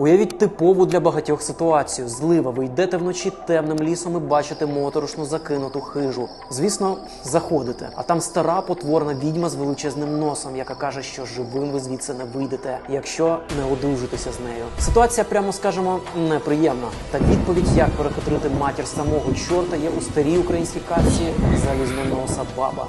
Уявіть типову для багатьох ситуацію. Злива, ви йдете вночі темним лісом і бачите моторошну закинуту хижу. Звісно, заходите. А там стара потворна відьма з величезним носом, яка каже, що живим ви звідси не вийдете, якщо не одружитеся з нею. Ситуація, прямо скажемо, неприємна. Та відповідь, як перехитрити матір самого чорта, є у старій українській казці залізноноса баба.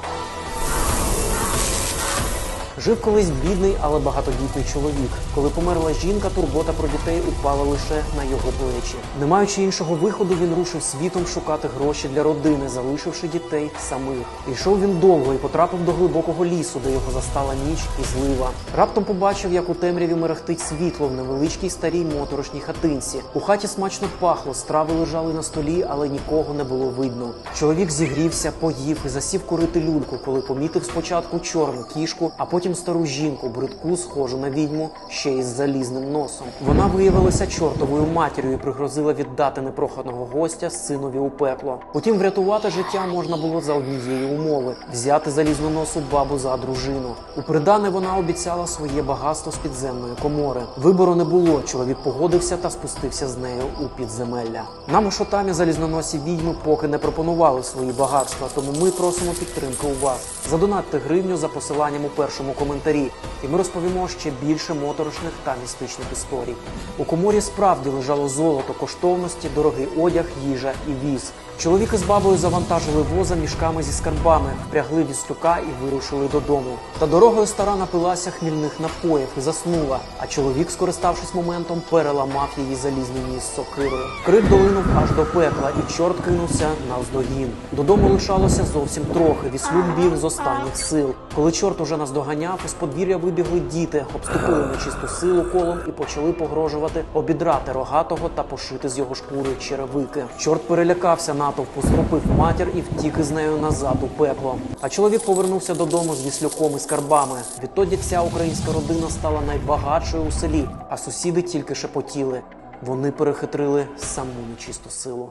Жив колись бідний, але багатодітний чоловік. Коли померла жінка, турбота про дітей упала лише на його плечі. Не маючи іншого виходу, він рушив світом шукати гроші для родини, залишивши дітей самих. Йшов він довго і потрапив до глибокого лісу, де його застала ніч і злива. Раптом побачив, як у темряві мерехтить світло в невеличкій старій моторошній хатинці. У хаті смачно пахло, страви лежали на столі, але нікого не було видно. Чоловік зігрівся, поїв і засів курити люльку, коли помітив спочатку чорну кішку, а потім стару жінку, бридку, схожу на відьму, ще й з залізним носом. Вона виявилася чортовою матір'ю і пригрозила віддати непроханого гостя синові у пекло. Утім, врятувати життя можна було за однієї умови взяти залізноносу бабу за дружину. У придане вона обіцяла своє багатство з підземної комори. Вибору не було. Чоловік погодився та спустився з нею у підземелля. Нам у шотамі залізноносі відьми поки не пропонували свої багатства, тому ми просимо підтримки у вас. Задонатьте гривню за посиланням у першому коментарі, і ми розповімо ще більше моторошних та містичних історій. У коморі справді лежало золото, коштовності, дорогий одяг, їжа і віз. Чоловік із бабою завантажили воза мішками зі скарбами, впрягли віслюка і вирушили додому. Та дорогою стара напилася хмільних напоїв і заснула. А чоловік, скориставшись моментом, переламав її залізний ніс сокирою. Крик долинув аж до пекла, і чорт кинувся навздогін. Додому лишалося зовсім трохи. Віслюк біг з останніх сил. Коли чорт уже наздоганяв, із подвір'я вибігли діти, обступили нечисту силу колом і почали погрожувати обідрати рогатого та пошити з його шкури черевики. Чорт перелякався натовпу, схопив матір і втік із нею назад у пекло. А чоловік повернувся додому з віслюком і скарбами. Відтоді вся українська родина стала найбагатшою у селі, а сусіди тільки шепотіли. Вони перехитрили саму нечисту силу.